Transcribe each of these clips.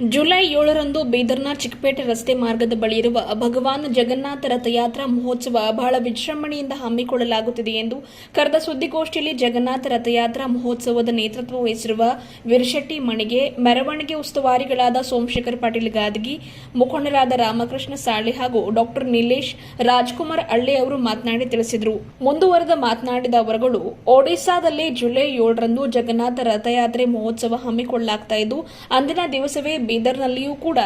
July ಏಳರಂದು ಬೀದರ್ನ ಚಿಕ್ಕಪೇಟೆ ರಸ್ತೆ ಮಾರ್ಗದ ಬಳಿ ಇರುವ ಭಗವಾನ್ ಜಗನ್ನಾಥ ರಥಯಾತ್ರಾ ಮಹೋತ್ಸವ ಬಹಳ ವಿಜೃಂಭಣೆಯಿಂದ ಹಮ್ಮಿಕೊಳ್ಳಲಾಗುತ್ತಿದೆ ಎಂದು ಕರೆದ ಸುದ್ದಿಗೋಷ್ಠಿಯಲ್ಲಿ ಜಗನ್ನಾಥ ರಥಯಾತ್ರಾ ಮಹೋತ್ಸವದ ನೇತೃತ್ವ ವಹಿಸಿರುವ ವೀರಶೆಟ್ಟಿ ಮಣಿಗೆ ಮೆರವಣಿಗೆ ಉಸ್ತುವಾರಿಗಳಾದ ಸೋಮಶೇಖರ್ ಪಾಟೀಲ್ ಗಾದಗಿ, ಮುಖಂಡರಾದ ರಾಮಕೃಷ್ಣ ಸಾಳೆ ಹಾಗೂ ಡಾಕ್ಟರ್ ನಿಲೇಶ್ ರಾಜ್ಕುಮಾರ್ ಅಳ್ಳೆ ಅವರು ಮಾತನಾಡಿ ತಿಳಿಸಿದರು. ಮುಂದುವರೆದ ಮಾತನಾಡಿದ ಅವರುಗಳು ಒಡಿಶಾದಲ್ಲಿ ಜುಲೈ ಏಳರಂದು ಜಗನ್ನಾಥ ರಥಯಾತ್ರೆ ಮಹೋತ್ಸವ ಹಮ್ಮಿಕೊಳ್ಳಲಾಗ್ತಾ ಇದ್ದು, ಅಂದಿನ ದಿವಸವೇ ಬೀದರ್ನಲ್ಲಿಯೂ ಕೂಡ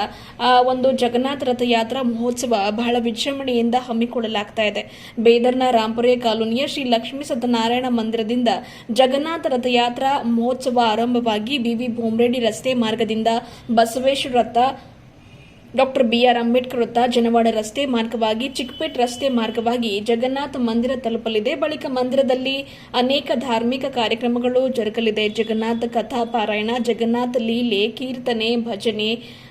ಒಂದು ಜಗನ್ನಾಥ ರಥಯಾತ್ರಾ ಮಹೋತ್ಸವ ಬಹಳ ವಿಜೃಂಭಣೆಯಿಂದ ಹಮ್ಮಿಕೊಳ್ಳಲಾಗ್ತಾ ಇದೆ. ಬೀದರ್ನ ರಾಂಪುರೆ ಕಾಲೋನಿಯ ಶ್ರೀ ಲಕ್ಷ್ಮೀ ಸತ್ಯನಾರಾಯಣ ಮಂದಿರದಿಂದ ಜಗನ್ನಾಥ ರಥಯಾತ್ರಾ ಮಹೋತ್ಸವ ಆರಂಭವಾಗಿ ಬಿವಿ ಭೋಮ್ರೆಡ್ಡಿ ರಸ್ತೆ ಮಾರ್ಗದಿಂದ ಬಸವೇಶ್ವರ ರಥ ಡಾಕ್ಟರ್ ಬಿಆರ್ ಅಂಬೇಡ್ಕರ್ ವೃತ್ತ ಜನವಾಡ ರಸ್ತೆ ಮಾರ್ಗವಾಗಿ ಚಿಕ್ಕಪೇಟ್ ರಸ್ತೆ ಮಾರ್ಗವಾಗಿ ಜಗನ್ನಾಥ ಮಂದಿರ ತಲುಪಲಿದೆ. ಬಳಿಕ ಮಂದಿರದಲ್ಲಿ ಅನೇಕ ಧಾರ್ಮಿಕ ಕಾರ್ಯಕ್ರಮಗಳು ಜರುಗಲಿದೆ. ಜಗನ್ನಾಥ ಕಥಾ ಪಾರಾಯಣ ಜಗನ್ನಾಥ ಲೀಲೆ, ಕೀರ್ತನೆ, ಭಜನೆ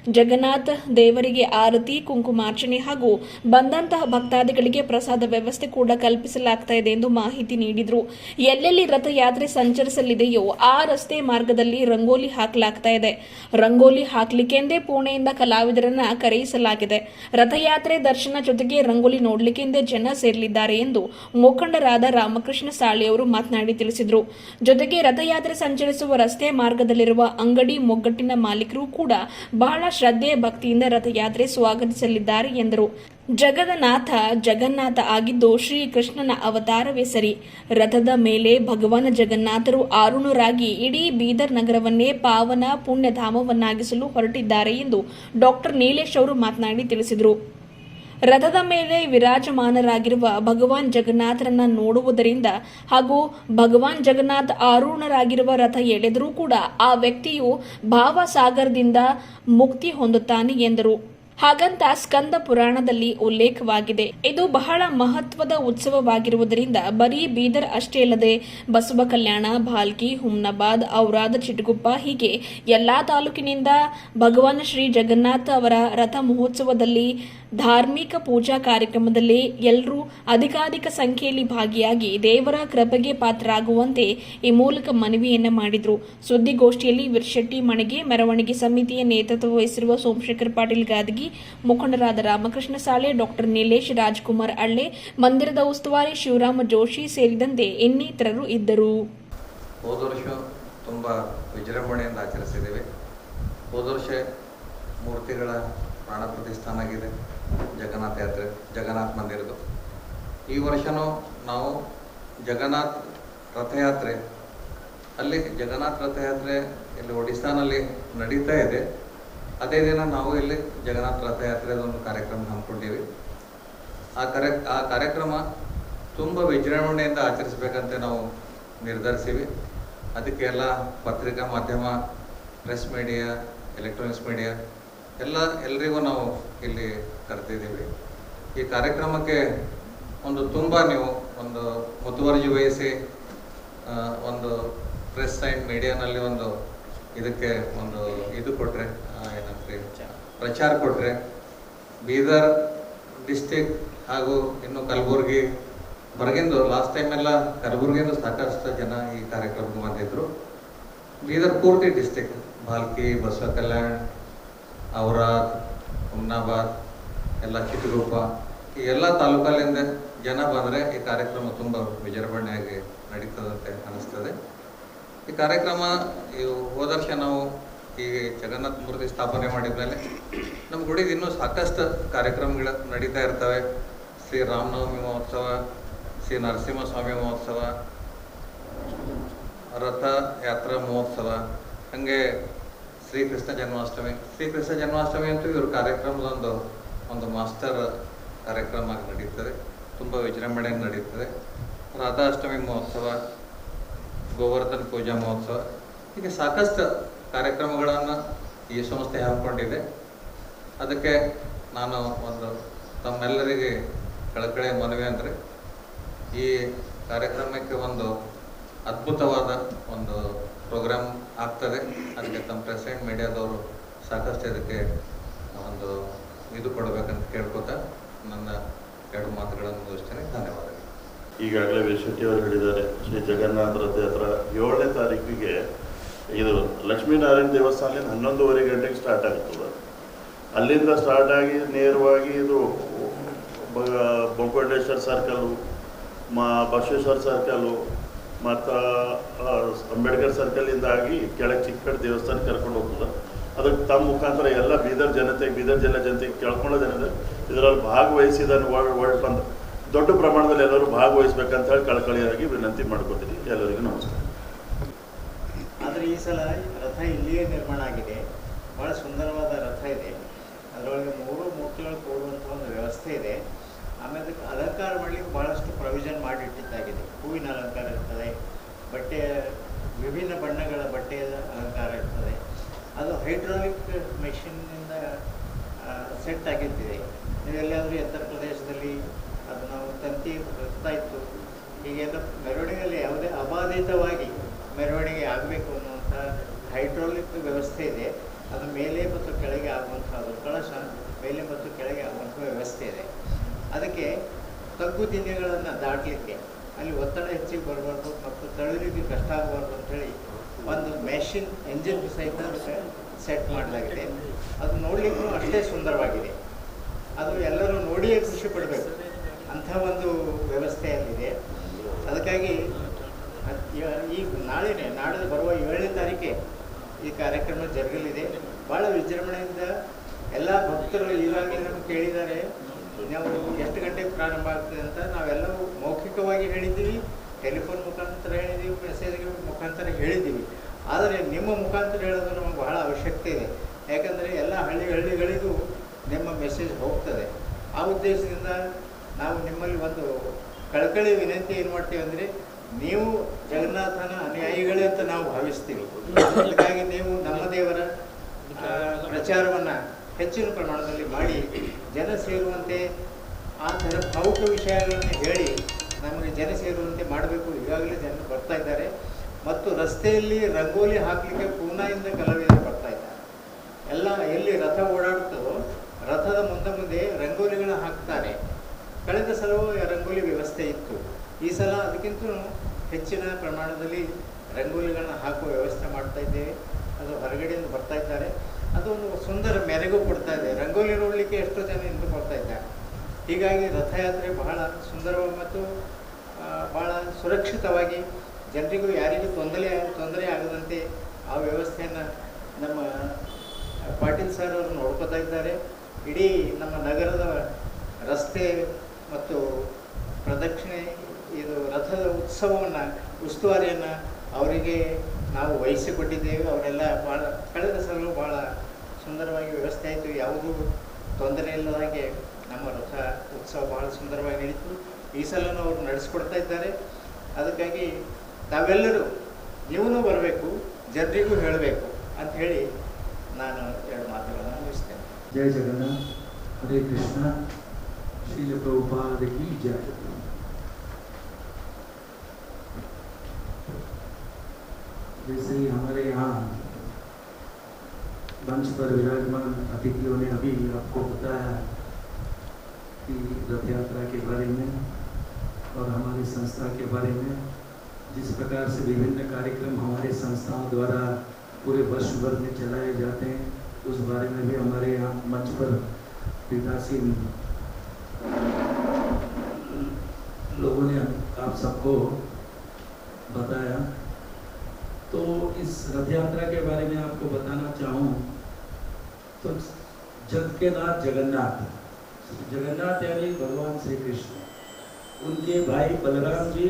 ಜಗನ್ನಾಥ ದೇವರಿಗೆ ಆರತಿ, ಕುಂಕುಮಾರ್ಚನೆ ಹಾಗೂ ಬಂದಂತಹ ಭಕ್ತಾದಿಗಳಿಗೆ ಪ್ರಸಾದ ವ್ಯವಸ್ಥೆ ಕೂಡ ಕಲ್ಪಿಸಲಾಗ್ತಾ ಇದೆ ಎಂದು ಮಾಹಿತಿ ನೀಡಿದರು. ಎಲ್ಲೆಲ್ಲಿ ರಥಯಾತ್ರೆ ಸಂಚರಿಸಲಿದೆಯೋ ಆ ರಸ್ತೆ ಮಾರ್ಗದಲ್ಲಿ ರಂಗೋಲಿ ಹಾಕಲಾಗ್ತಾ ಇದೆ. ರಂಗೋಲಿ ಹಾಕ್ಲಿಕ್ಕೆಂದೇ ಪುಣೆಯಿಂದ ಕಲಾವಿದರನ್ನ ಕರೆಯಿಸಲಾಗಿದೆ. ರಥಯಾತ್ರೆ ದರ್ಶನ ಜೊತೆಗೆ ರಂಗೋಲಿ ನೋಡ್ಲಿಕ್ಕೆಂದೇ ಜನ ಸೇರಲಿದ್ದಾರೆ ಎಂದು ಮುಖಂಡರಾದ ರಾಮಕೃಷ್ಣ ಸಾಳಿ ಅವರು ಮಾತನಾಡಿ ತಿಳಿಸಿದರು. ಜೊತೆಗೆ ರಥಯಾತ್ರೆ ಸಂಚರಿಸುವ ರಸ್ತೆ ಮಾರ್ಗದಲ್ಲಿರುವ ಅಂಗಡಿ, ಮೊಗ್ಗಟ್ಟಿನ ಮಾಲೀಕರು ಕೂಡ ಬಹಳ ಶ್ರದ್ಧೆ ಭಕ್ತಿಯಿಂದ ರಥಯಾತ್ರೆ ಸ್ವಾಗತಿಸಲಿದ್ದಾರೆ ಎಂದರು. ಜಗದನಾಥ ಜಗನ್ನಾಥ ಆಗಿದ್ದು ಶ್ರೀಕೃಷ್ಣನ ಅವತಾರವೇ ಸರಿ. ರಥದ ಮೇಲೆ ಭಗವಾನ್ ಜಗನ್ನಾಥರು ಆರುಣರಾಗಿ ಇಡೀ ಬೀದರ್ ನಗರವನ್ನೇ ಪಾವನ ಪುಣ್ಯಧಾಮವನ್ನಾಗಿಸಲು ಹೊರಟಿದ್ದಾರೆ ಎಂದು ಡಾಕ್ಟರ್ ನೀಲೇಶ್ ಅವರು ಮಾತನಾಡಿ ತಿಳಿಸಿದರು. ರಥದ ಮೇಲೆ ವಿರಾಜಮಾನರಾಗಿರುವ ಭಗವಾನ್ ಜಗನ್ನಾಥರನ್ನ ನೋಡುವುದರಿಂದ ಹಾಗೂ ಭಗವಾನ್ ಜಗನ್ನಾಥ್ ಆರೂಢರಾಗಿರುವ ರಥ ಎಳೆದರೂ ಕೂಡ ಆ ವ್ಯಕ್ತಿಯು ಭಾವಸಾಗರದಿಂದ ಮುಕ್ತಿ ಹೊಂದುತ್ತಾನೆ ಎಂದರು. ಹಾಗಂತ ಸ್ಕಂದ ಪುರಾಣದಲ್ಲಿ ಉಲ್ಲೇಖವಾಗಿದೆ. ಇದು ಬಹಳ ಮಹತ್ವದ ಉತ್ಸವವಾಗಿರುವುದರಿಂದ ಬರೀ ಬೀದರ್ ಅಷ್ಟೇ ಅಲ್ಲದೆ ಬಸವ ಕಲ್ಯಾಣ, ಭಾಲ್ಕಿ, ಹುಮ್ನಾಬಾದ್, ಔರಾದ, ಚಿಟಗುಪ್ಪ ಹೀಗೆ ಎಲ್ಲಾ ತಾಲೂಕಿನಿಂದ ಭಗವಾನ್ ಶ್ರೀ ಜಗನ್ನಾಥ ಅವರ ರಥ ಮಹೋತ್ಸವದಲ್ಲಿ ಧಾರ್ಮಿಕ ಪೂಜಾ ಕಾರ್ಯಕ್ರಮದಲ್ಲಿ ಎಲ್ಲರೂ ಅಧಿಕಾಧಿಕ ಸಂಖ್ಯೆಯಲ್ಲಿ ಭಾಗಿಯಾಗಿ ದೇವರ ಕೃಪೆಗೆ ಪಾತ್ರರಾಗುವಂತೆ ಈ ಮೂಲಕ ಮನವಿಯನ್ನು ಮಾಡಿದರು. ಸುದ್ದಿಗೋಷ್ಠಿಯಲ್ಲಿ ವಿರ್ಶೆಟ್ಟಿ ಮಣಿಗೆ ಮೆರವಣಿಗೆ ಸಮಿತಿಯ ನೇತೃತ್ವ ವಹಿಸಿರುವ ಸೋಮಶೇಖರ್ ಪಾಟೀಲ್ ಗಾದಗಿ, ಮುಖಂಡರಾದ ರಾಮಕೃಷ್ಣ ಸಾಳೆ ಡಾಕ್ಟರ್ ನಿಲೇಶ್ ರಾಜ್ಕುಮಾರ್ ಅಳ್ಳೆ, ಮಂದಿರದ ಉಸ್ತುವಾರಿ ಶಿವರಾಮ ಜೋಶಿ ಸೇರಿದಂತೆ ಇನ್ನಿತರರು ಇದ್ದರು. ಹೋದ ವರ್ಷ ತುಂಬ ವಿಜೃಂಭಣೆಯಿಂದ ಆಚರಿಸಿದ್ದೇವೆ. ಮೂರ್ತಿಗಳ ಪ್ರಾಣ ಪ್ರತಿಷ್ಠಾನ ಆಗಿದೆ. ಜಗನ್ನಾಥ ಯಾತ್ರೆ, ಜಗನ್ನಾಥ ಮಂದಿರದು ಈ ವರ್ಷನೂ ನಾವು ಜಗನ್ನಾಥ್ ರಥಯಾತ್ರೆ, ಅಲ್ಲಿ ಜಗನ್ನಾಥ್ ರಥಯಾತ್ರೆ ಇಲ್ಲಿ ಒಡಿಸ್ಸಾನಲ್ಲಿ ನಡೀತಾ ಇದೆ. ಅದೇ ದಿನ ನಾವು ಇಲ್ಲಿ ಜಗನ್ನಾಥ ರಥಯಾತ್ರೆದೊಂದು ಕಾರ್ಯಕ್ರಮ ಹಮ್ಮಿಕೊಂಡಿವಿ. ಆ ಕಾರ್ಯ ಆ ಕಾರ್ಯಕ್ರಮ ತುಂಬ ವಿಜೃಂಭಣೆಯಿಂದ ಆಚರಿಸಬೇಕಂತ ನಾವು ನಿರ್ಧರಿಸಿವಿ. ಅದಕ್ಕೆ ಎಲ್ಲ ಪತ್ರಿಕಾ ಮಾಧ್ಯಮ, ಪ್ರೆಸ್ ಮೀಡಿಯಾ, ಎಲೆಕ್ಟ್ರಾನಿಕ್ಸ್ ಮೀಡಿಯಾ, ಎಲ್ಲ, ಎಲ್ರಿಗೂ ನಾವು ಇಲ್ಲಿ ಕರೆದಿದ್ದೀವಿ. ಈ ಕಾರ್ಯಕ್ರಮಕ್ಕೆ ಒಂದು ತುಂಬ ನೀವು ಒಂದು ಮುತುವರ್ಜಿ ವಹಿಸಿ ಒಂದು ಪ್ರೆಸ್ ಆ್ಯಂಡ್ ಮೀಡಿಯಾನಲ್ಲಿ ಒಂದು ಇದಕ್ಕೆ ಒಂದು ಇದು ಕೊಟ್ಟರೆ ಏನಂತೀವಿ ಪ್ರಚಾರ ಕೊಟ್ಟರೆ ಬೀದರ್ ಡಿಸ್ಟಿಕ್ ಹಾಗೂ ಇನ್ನು ಕಲಬುರಗಿ ಹೊರಗಿಂದು ಲಾಸ್ಟ್ ಟೈಮೆಲ್ಲ ಕಲಬುರಗಿಂದ ಸಾಕಷ್ಟು ಜನ ಈ ಕಾರ್ಯಕ್ರಮಕ್ಕೆ ಬಂದಿದ್ದರು ಬೀದರ್ ಪೂರ್ತಿ ಡಿಸ್ಟಿಕ್ ಭಾಲ್ಕಿ ಬಸವ ಕಲ್ಯಾಣ್ ಔರಾದ್ ಹುಮ್ನಾಬಾದ್, ಎಲ್ಲ ಚಿತ್ರರೂಪ ಈ ಎಲ್ಲ ತಾಲೂಕಲ್ಲಿಂದ ಜನ ಬಂದರೆ ಈ ಕಾರ್ಯಕ್ರಮ ತುಂಬ ವಿಜೃಂಭಣೆಯಾಗಿ ನಡೀತದಂತೆ ಅನಿಸ್ತದೆ. ಈ ಕಾರ್ಯಕ್ರಮ ಹೋದ ವರ್ಷ ನಾವು ಈ ಜಗನ್ನಾಥ ಮೂರ್ತಿ ಸ್ಥಾಪನೆ ಮಾಡಿದ್ಮೇಲೆ ನಮ್ಮ ಗುಡಿಗೆ ಇನ್ನೂ ಸಾಕಷ್ಟು ಕಾರ್ಯಕ್ರಮಗಳು ನಡೀತಾ ಇರ್ತವೆ. ಶ್ರೀ ರಾಮನವಮಿ ಮಹೋತ್ಸವ, ಶ್ರೀ ನರಸಿಂಹಸ್ವಾಮಿ ಮಹೋತ್ಸವ ರಥ ಯಾತ್ರಾ ಮಹೋತ್ಸವ, ಹಾಗೆ ಶ್ರೀಕೃಷ್ಣ ಜನ್ಮಾಷ್ಟಮಿ. ಶ್ರೀಕೃಷ್ಣ ಜನ್ಮಾಷ್ಟಮಿ ಅಂತೂ ಇವರು ಕಾರ್ಯಕ್ರಮದೊಂದು, ಒಂದು ಮಾಸ್ಟರ್ ಕಾರ್ಯಕ್ರಮ ಆಗಿ ನಡೀತದೆ. ತುಂಬ ವಿಜೃಂಭಣೆಯಿಂದ ನಡೀತದೆ. ರಾಧಾಷ್ಟಮಿ ಮಹೋತ್ಸವ, ಗೋವರ್ಧನ್ ಪೂಜಾ ಮಹೋತ್ಸವ, ಹೀಗೆ ಸಾಕಷ್ಟು ಕಾರ್ಯಕ್ರಮಗಳನ್ನು ಈ ಸಂಸ್ಥೆ ಹಮ್ಮಿಕೊಂಡಿದೆ. ಅದಕ್ಕೆ ನಾನು ಒಂದು ತಮ್ಮೆಲ್ಲರಿಗೆ ಕಳಕಳೆ ಮನವಿ ಅಂದರೆ, ಈ ಕಾರ್ಯಕ್ರಮಕ್ಕೆ ಒಂದು ಅದ್ಭುತವಾದ ಒಂದು ಪ್ರೋಗ್ರಾಮ್ ಆಗ್ತದೆ. ಅದಕ್ಕೆ ತಮ್ಮ ಪ್ರೆಸಿಡೆಂಟ್ ಮೀಡಿಯಾದವರು ಸಾಕಷ್ಟು ಇದಕ್ಕೆ ಒಂದು ಇದು ಕೊಡಬೇಕಂತ ಕೇಳ್ಕೊತಾ ನನ್ನ ಎರಡು ಮಾತುಗಳನ್ನು ಮುಗಿಸ್ತೇನೆ. ಧನ್ಯವಾದಗಳು. ಈಗಾಗಲೇ ಅವರು ಹೇಳಿದ್ದಾರೆ, ಶ್ರೀ ಜಗನ್ನಾಥ ರಥಯಾತ್ರ ಏಳನೇ ತಾರೀಕಿಗೆ ಇದು ಲಕ್ಷ್ಮೀನಾರಾಯಣ ದೇವಸ್ಥಾನದಿಂದ ಹನ್ನೊಂದುವರೆ ಗಂಟೆಗೆ ಸ್ಟಾರ್ಟ್ ಆಗ್ತದೆ. ಅಲ್ಲಿಂದ ಸ್ಟಾರ್ಟ್ ಆಗಿ ನೇರವಾಗಿ ಇದು ಬೊಂಕೋಟೇಶ್ವರ್ ಸರ್ಕಲ್ಲು ಮಾ, ಬಸವೇಶ್ವರ ಸರ್ಕಲ್ಲು ಮತ್ತು ಅಂಬೇಡ್ಕರ್ ಸರ್ಕಲಿಂದಾಗಿ ಕೆಳಗೆ ಚಿಕ್ಕಪೇಟೆ ದೇವಸ್ಥಾನ ಕರ್ಕೊಂಡು ಹೋಗ್ತದೆ. ಅದಕ್ಕೆ ತಮ್ಮ ಮುಖಾಂತರ ಎಲ್ಲ ಬೀದರ್ ಜನತೆಗೆ ಬೀದರ್ ಜಿಲ್ಲೆ ಜನತೆಗೆ ಕೇಳ್ಕೊಳ್ಳೋ ಜನತೆ ಇದರಲ್ಲಿ ಭಾಗವಹಿಸಿದನ್ನು ವರ್ಲ್ಡ್ ವರ್ಲ್ಡ್ ದೊಡ್ಡ ಪ್ರಮಾಣದಲ್ಲಿ ಎಲ್ಲರೂ ಭಾಗವಹಿಸ್ಬೇಕಂತ ಹೇಳಿ ಕಳಕಳಿಯಾಗಿ ವಿನಂತಿ ಮಾಡ್ಕೊತೀನಿ. ಎಲ್ಲರಿಗೂ ನಮಸ್ಕಾರ. ಆದರೆ ಈ ಸಲ ರಥ ಇಲ್ಲಿಯೇ ನಿರ್ಮಾಣ ಆಗಿದೆ. ಭಾಳ ಸುಂದರವಾದ ರಥ ಇದೆ. ಹೈಡ್ರಾಲಿಕ್ ಮೆಷಿನ್ನಿಂದ ಸೆಟ್ ಆಗಿದ್ದೀವಿ. ನೀವೆಲ್ಲಾದರೂ ಎತ್ತರ ಪ್ರದೇಶದಲ್ಲಿ ಅದು ನಾವು ತಂತಿ ಬರ್ತಾ ಇತ್ತು. ಈಗೆಲ್ಲ ಮೆರವಣಿಗೆಯಲ್ಲಿ ಯಾವುದೇ ಅಬಾಧಿತವಾಗಿ ಮೆರವಣಿಗೆ ಆಗಬೇಕು ಅನ್ನುವಂಥ ಹೈಡ್ರಾಲಿಕ್ ವ್ಯವಸ್ಥೆ ಇದೆ. ಅದು ಮೇಲೆ ಮತ್ತು ಕೆಳಗೆ ಆಗುವಂಥ ಕಳಶ ಮೇಲೆ ಮತ್ತು ಕೆಳಗೆ ಆಗುವಂಥ ವ್ಯವಸ್ಥೆ ಇದೆ. ಅದಕ್ಕೆ ತಗ್ಗು ದಿನಗಳನ್ನು ದಾಟಲಿಕ್ಕೆ ಅಲ್ಲಿ ಒತ್ತಡ ಹೆಚ್ಚಿಗೆ ಬರಬಾರ್ದು ಮತ್ತು ತಳಿಲಿಕ್ಕೆ ಕಷ್ಟ ಆಗಬಾರ್ದು ಅಂತೇಳಿ ಒಂದು ಮೆಷಿನ್, ಎಂಜಿನ್ ಸಹಿತ ಸೆಟ್ ಮಾಡಲಾಗಿದೆ. ಅದು ನೋಡಲಿಕ್ಕೂ ಅಷ್ಟೇ ಸುಂದರವಾಗಿದೆ. ಅದು ಎಲ್ಲರೂ ನೋಡಿಯೇ ಖುಷಿ ಪಡಬೇಕು. ಅಂಥ ಒಂದು ವ್ಯವಸ್ಥೆ ಅಲ್ಲಿದೆ ಅದಕ್ಕಾಗಿ ಅದ್- ಈಗ ನಾಳೆನೇ ನಾಳೆ ಬರುವ ಏಳನೇ ತಾರೀಕೆ ಈ ಕಾರ್ಯಕ್ರಮ ಜರುಗಲಿದೆ. ಭಾಳ ವಿಜೃಂಭಣೆಯಿಂದ ಎಲ್ಲ ಭಕ್ತರು ಈಗಾಗಲೇ ಕೇಳಿದ್ದಾರೆ. ನಾವು ಎಷ್ಟು ಗಂಟೆಗೆ ಪ್ರಾರಂಭ ಆಗ್ತದೆ ಅಂತ ನಾವೆಲ್ಲವೂ ಮೌಖಿಕವಾಗಿ ಹೇಳಿದ್ದೀವಿ. ಟೆಲಿಫೋನ್ ಮುಖಾಂತರ ಹೇಳಿದ್ದೀವಿ ಮೆಸೇಜ್ ಮುಖಾಂತರ ಹೇಳಿದ್ದೀವಿ. ಆದರೆ ನಿಮ್ಮ ಮುಖಾಂತರ ಹೇಳೋದು ನಮಗೆ ಬಹಳ ಅವಶ್ಯಕತೆ ಇದೆ. ಯಾಕಂದರೆ ಎಲ್ಲ ಹಳ್ಳಿ ಹಳ್ಳಿಗಳಿಗೂ ನಿಮ್ಮ ಮೆಸೇಜ್ ಹೋಗ್ತದೆ. ಆ ಉದ್ದೇಶದಿಂದ ನಾವು ನಿಮ್ಮಲ್ಲಿ ಒಂದು ಕಳಕಳಿ ವಿನಂತಿ ಏನು ಮಾಡ್ತೀವಿ ಅಂದರೆ, ನೀವು ಜಗನ್ನಾಥನ ಅನುಯಾಯಿಗಳೇ ಅಂತ ನಾವು ಭಾವಿಸ್ತೀವಿ. ಅದಕ್ಕಾಗಿ ನೀವು ನಮ್ಮ ದೇವರ ಪ್ರಚಾರವನ್ನು ಹೆಚ್ಚಿನ ಪ್ರಮಾಣದಲ್ಲಿ ಮಾಡಿ, ಜನ ಸೇರುವಂತೆ ಆ ಥರ ಭಾವುಕ ವಿಷಯಗಳನ್ನು ಹೇಳಿ ನಮಗೆ ಜನ ಸೇರುವಂತೆ ಮಾಡಬೇಕು. ಈಗಾಗಲೇ ಜನರು ಬರ್ತಾ ಇದ್ದಾರೆ. ಮತ್ತು ರಸ್ತೆಯಲ್ಲಿ ರಂಗೋಲಿ ಹಾಕಲಿಕ್ಕೆ ಪೂನಾಯಿಂದ ಕಲಾವಿದರು ಬರ್ತಾ ಇದ್ದಾರೆ. ಎಲ್ಲ ಎಲ್ಲಿ ರಥ ಓಡಾಡ್ತದೋ ರಥದ ಮುಂದೆ ಮುಂದೆ ರಂಗೋಲಿಗಳನ್ನ ಹಾಕ್ತಾರೆ. ಕಳೆದ ಸಲವೂ ರಂಗೋಲಿ ವ್ಯವಸ್ಥೆ ಇತ್ತು. ಈ ಸಲ ಅದಕ್ಕಿಂತ ಹೆಚ್ಚಿನ ಪ್ರಮಾಣದಲ್ಲಿ ರಂಗೋಲಿಗಳನ್ನ ಹಾಕುವ ವ್ಯವಸ್ಥೆ ಮಾಡ್ತಾ ಇದ್ದೇವೆ. ಅದು ಹೊರಗಡೆಯಿಂದ ಬರ್ತಾ ಇದ್ದಾರೆ. ಅದು ಒಂದು ಸುಂದರ ಮೆರೆಗೂ ಕೊಡ್ತಾ ಇದೆ. ರಂಗೋಲಿ ನೋಡಲಿಕ್ಕೆ ಎಷ್ಟೋ ಜನ ಇಂದು ಬರ್ತಾ ಇದ್ದಾರೆ. ಹೀಗಾಗಿ ರಥಯಾತ್ರೆ ಬಹಳ ಸುಂದರವಾಗಿ ಮತ್ತು ಬಹಳ ಸುರಕ್ಷಿತವಾಗಿ ಜನರಿಗೂ ಯಾರಿಗೂ ತೊಂದರೆ ತೊಂದರೆ ಆಗದಂತೆ ಆ ವ್ಯವಸ್ಥೆಯನ್ನು ನಮ್ಮ ಪಾಟೀಲ್ ಸರ್ ಅವರು ನೋಡ್ಕೋತಾ ಇದ್ದಾರೆ. ಇಡೀ ನಮ್ಮ ನಗರದ ರಸ್ತೆ ಮತ್ತು ಪ್ರದಕ್ಷಿಣೆ, ಇದು ರಥದ ಉತ್ಸವವನ್ನು, ಉಸ್ತುವಾರಿಯನ್ನು ಅವರಿಗೆ ನಾವು ವಹಿಸಿಕೊಟ್ಟಿದ್ದೇವೆ. ಅವರೆಲ್ಲ ಭಾಳ ಕಳೆದ ಸಲ ಭಾಳ ಸುಂದರವಾಗಿ ವ್ಯವಸ್ಥೆ ಆಯಿತು. ಯಾವುದೂ ತೊಂದರೆ ಇಲ್ಲದಾಗೆ ನಮ್ಮ ರಥ ಉತ್ಸವ ಭಾಳ ಸುಂದರವಾಗಿ ನಡೀತು. ಈ ಸಲನೂ ಅವರು ನಡೆಸ್ಕೊಡ್ತಾ ಇದ್ದಾರೆ. ಅದಕ್ಕಾಗಿ ತಾವೆಲ್ಲರೂ ನೀವೂ ಬರಬೇಕು ಜನರಿಗೂ ಹೇಳಬೇಕು ಅಂತ ಹೇಳಿ ನಾನು ಎರಡು ಮಾತುಗಳನ್ನು ಮುಗಿಸ್ತೇನೆ जय जगन्नाथ हरे कृष्णा श्रील प्रभुपाद की जय जैसे ही हमारे यहाँ मंच पर विराजमान अतिथियों ने अभी आपको बताया कि रथ यात्रा के बारे में और हमारी संस्था के बारे में जिस प्रकार से विभिन्न कार्यक्रम हमारे संस्थाओं द्वारा पूरे वर्ष भर में चलाए जाते हैं, उस बारे में भी हमारे यहाँ मंच पर पीठासीन लोगों ने आप सबको बताया। तो इस रथ यात्रा के बारे में आपको बताना चाहूँ तो जग के नाथ जगन्नाथ। जगन्नाथ यानी भगवान श्री कृष्ण। उनके भाई बलराम जी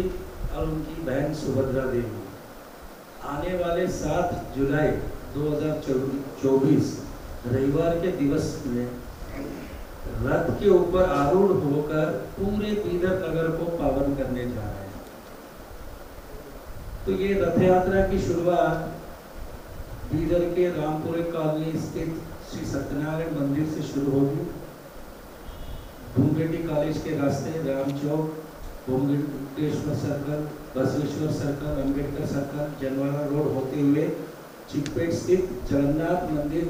और उनकी बहन सुभद्रा देवी। आने वाले सात जुलाई 2024 रविवार के दिवस में रथ के ऊपर आरूढ़ होकर पूरे बीदर नगर को पावन करने जा रहे हैं। तो ये रथ यात्रा की शुरुआत बीदर के रामपुरे कॉलोनी स्थित श्री सत्यनारायण मंदिर से शुरू होगी। भूमगेटी कॉलेज के रास्ते Ram Chowk Bhumgeteshwar circle, Basaveshwar circle Ambedkar circle Janwada road होते हुए चिकपेट स्थित जगन्नाथ मंदिर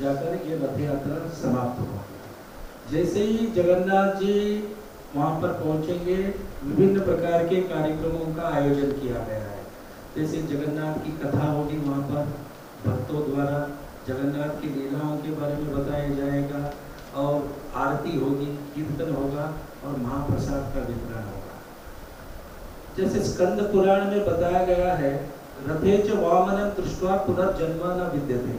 जाकर ये रथ यात्रा समाप्त होगी जैसे ही जगन्नाथ जी वहाँ पर पहुँचेंगे, विभिन्न प्रकार के कार्यक्रमों का आयोजन किया गया है। जैसे जगन्नाथ की कथा होगी वहाँ पर, भक्तों द्वारा जगन्नाथ की लीलाओं के बारे में बताया जाएगा और आरती होगी, कीर्तन होगा और महाप्रसाद का वितरण होगा। जैसे स्कंद पुराण में बताया गया है, रथे च वामनम दृष्टवा पुनर्जन्म न विद्यते।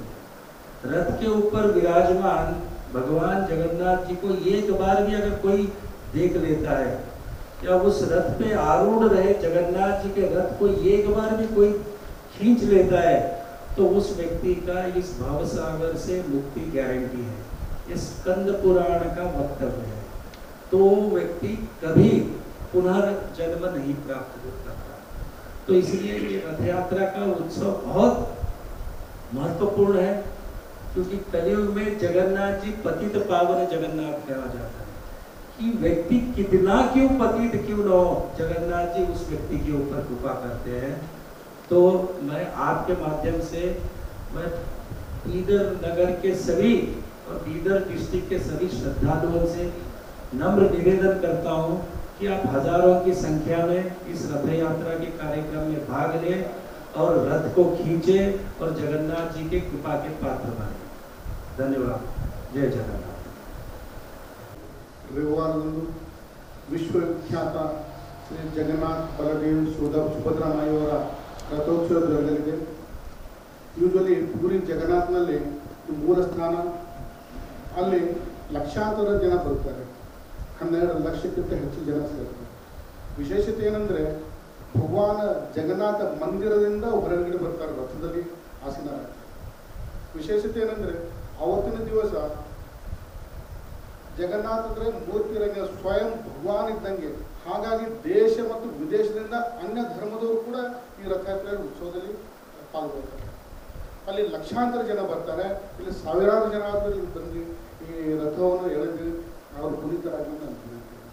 रथ के ऊपर विराजमान भगवान जगन्नाथ जी को एक बार भी अगर कोई देख लेता है, या उस रथ पे आरूढ़ रहे जगन्नाथ जी के रथ को एक बार भी कोई खींच लेता है तो उस व्यक्ति का इस भव सागर से मुक्ति गारंटी है। इस स्कंद पुराण का वक्तव्य है। तो व्यक्ति कभी पुनर्जन्म नहीं प्राप्त सकता तो इसलिए रथ यात्रा का उत्सव बहुत महत्वपूर्ण है, क्योंकि कलयुग में जगन्नाथ जी पतित पावन जगन्नाथ कहा जाता है। कि व्यक्ति कितना क्यों पतित क्यों न हो, जगन्नाथ जी उस व्यक्ति के ऊपर कृपा करते हैं। तो मैं आपके माध्यम से, मैं बीदर नगर के सभी और बीदर डिस्ट्रिक्ट के सभी श्रद्धालुओं से नम्र निवेदन करता हूँ कि आप हजारों की संख्या में इस रथ यात्रा के कार्यक्रम में भाग लें और रथ को खींचे और जगन्नाथ जी के कृपा के पात्र बने धन्यवाद जय जगन्नाथ ರವಿವಾರದಂದು ವಿಶ್ವವಿಖ್ಯಾತ ಶ್ರೀ ಜಗನ್ನಾಥ್ ಬಲದೇವ್ ಸುಧ ಸುಭದ್ರಮಾಯಿಯವರ ರಥೋತ್ಸವ ಜರಗಲಿದೆ ಯೂಶಲಿ ಪೂರಿ ಜಗನ್ನಾಥ್ನಲ್ಲಿ ಇದು ಮೂಲ ಸ್ಥಾನ ಅಲ್ಲಿ ಲಕ್ಷಾಂತರ ಜನ ಬರ್ತಾರೆ ಹನ್ನೆರಡು ಲಕ್ಷಕ್ಕಿಂತ ಹೆಚ್ಚು ಜನ ಸೇರ್ತಾರೆ ವಿಶೇಷತೆ ಏನಂದರೆ ಭಗವಾನ ಜಗನ್ನಾಥ ಮಂದಿರದಿಂದ ಹೊರಗಡೆ ಬರ್ತಾರೆ, ರಥದಲ್ಲಿ ಆಸೀನರಾಗ್ತಾರೆ ವಿಶೇಷತೆ ಏನಂದರೆ ಅವತ್ತಿನ ದಿವಸ ಜಗನ್ನಾಥ ಅಂದ್ರೆ ಮೂರ್ತಿ ರಂಗ ಸ್ವಯಂ ಭಗವಾನ್ ಇದ್ದಂಗೆ. ಹಾಗಾಗಿ ದೇಶ ಮತ್ತು ವಿದೇಶದಿಂದ ಅನ್ಯ ಧರ್ಮದವರು ಕೂಡ ಈ ರಥಯಾತ್ರೆ ಉತ್ಸವದಲ್ಲಿ ಪಾಲ್ಗೊಳ್ತಾರೆ. ಅಲ್ಲಿ ಲಕ್ಷಾಂತರ ಜನ ಬರ್ತಾರೆ, ಇಲ್ಲಿ ಸಾವಿರಾರು ಜನ ಬಂದು ಈ ರಥವನ್ನು ಎಳೆದು ಅವರು ಪುನೀತರಾಗಿ ಅಂತ ಅಂದ್ಕೊಂಡಿರ್ತಾರೆ.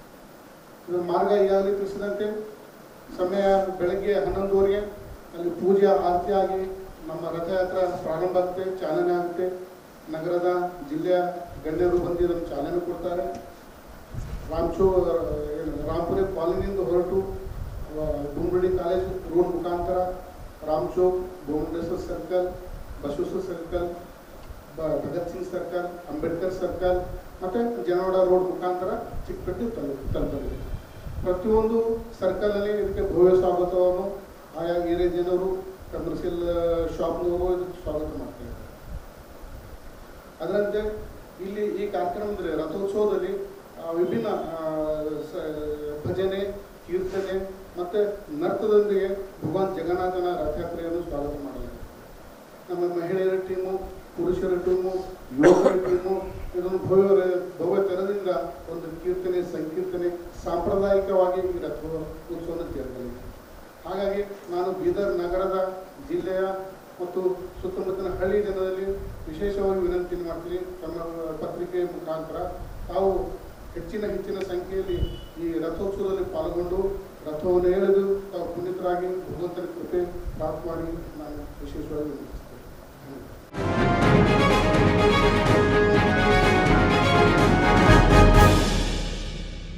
ಇದು ಮಾರ್ಗ ಈಗಾಗಲೇ ತಿಳಿಸಿದಂತೆ, ಸಮಯ ಬೆಳಗ್ಗೆ ಹನ್ನೊಂದುವರೆಗೆ ಅಲ್ಲಿ ಪೂಜೆ, ಆರತಿ ಆಗಿ ನಮ್ಮ ರಥಯಾತ್ರೆ ಪ್ರಾರಂಭ ಆಗುತ್ತೆ, ಚಾಲನೆ ಆಗುತ್ತೆ ನಗರದ ಜಿಲ್ಲೆಯ ಗಣ್ಯರು ಬಂದು ನಮ್ಮ ಚಾಲನೆ ಕೊಡ್ತಾರೆ ರಾಮಚೋ ರಾಮಪುರಿ ಕಾಲೋನಿಯಿಂದ ಹೊರಟು ಗುಂಬಡಿ ಕಾಲೇಜ್ ರೋಡ್ ಮುಖಾಂತರ, Ramchowk Bomandeshwar circle, Basaveshwar circle Bhagat Singh circle, Ambedkar circle, ಮತ್ತು ಜನವಾಡ ರೋಡ್ ಮುಖಾಂತರ ಚಿಕ್ಕಪಟ್ಟಿ ತಲುಪ ತಲುಪಲಿದೆ ಪ್ರತಿಯೊಂದು ಸರ್ಕಲಲ್ಲಿ ಇದಕ್ಕೆ ಭವ್ಯ ಸ್ವಾಗತವನ್ನು ಆಯಾ ಏರಿಯಾ ಜನರು ಕಮರ್ಷಿಯಲ್ ಶಾಪ್ನವರು ಇದಕ್ಕೆ ಸ್ವಾಗತ ಮಾಡ್ತಾರೆ ಅದರಂತೆ ಇಲ್ಲಿ ಈ ಕಾರ್ಯಕ್ರಮದಲ್ಲಿ, ರಥೋತ್ಸವದಲ್ಲಿ ವಿಭಿನ್ನ ಭಜನೆ, ಕೀರ್ತನೆ, ಮತ್ತು ನರ್ತದೊಂದಿಗೆ ಭಗವಾನ್ ಜಗನ್ನಾಥನ ರಥಯಾತ್ರೆಯನ್ನು ಸ್ವಾಗತ ಮಾಡಲಾಗಿದೆ. ನಮ್ಮ ಮಹಿಳೆಯರ ಟೀಮು ಪುರುಷರ ಟೀಮು, ಯುವಕರ ಟೀಮು ಇದನ್ನು ಭವ್ಯ ಭವ್ಯತನದಿಂದ ಒಂದು ಕೀರ್ತನೆ, ಸಂಕೀರ್ತನೆ ಸಾಂಪ್ರದಾಯಿಕವಾಗಿ ಈ ರಥ ಉತ್ಸವವನ್ನು ಜರುಗಲಿದೆ ಹಾಗಾಗಿ ನಾನು ಬೀದರ್ ನಗರದ ಜಿಲ್ಲೆಯ ಮತ್ತು ಸುತ್ತಮುತ್ತಲಿನ ಹಳ್ಳಿ ಜನರಲ್ಲಿ ವಿಶೇಷವಾಗಿ ವಿನಂತಿ ಮಾಡ್ತೀನಿ. ತಮ್ಮ ಪತ್ರಿಕೆ ಮುಖಾಂತರ ತಾವು ಹೆಚ್ಚಿನ ಹೆಚ್ಚಿನ ಸಂಖ್ಯೆಯಲ್ಲಿ ಈ ರಥೋತ್ಸವದಲ್ಲಿ ಪಾಲ್ಗೊಂಡು ರಥವನ್ನು ಎಳೆದು ತಾವು ಪುನೀತರಾಗಿ ಭಗವಂತನ ಕೃಪೆ ಪ್ರಾಪ್ತ ಮಾಡಿ ನಾನು ವಿಶೇಷವಾಗಿ Thank you.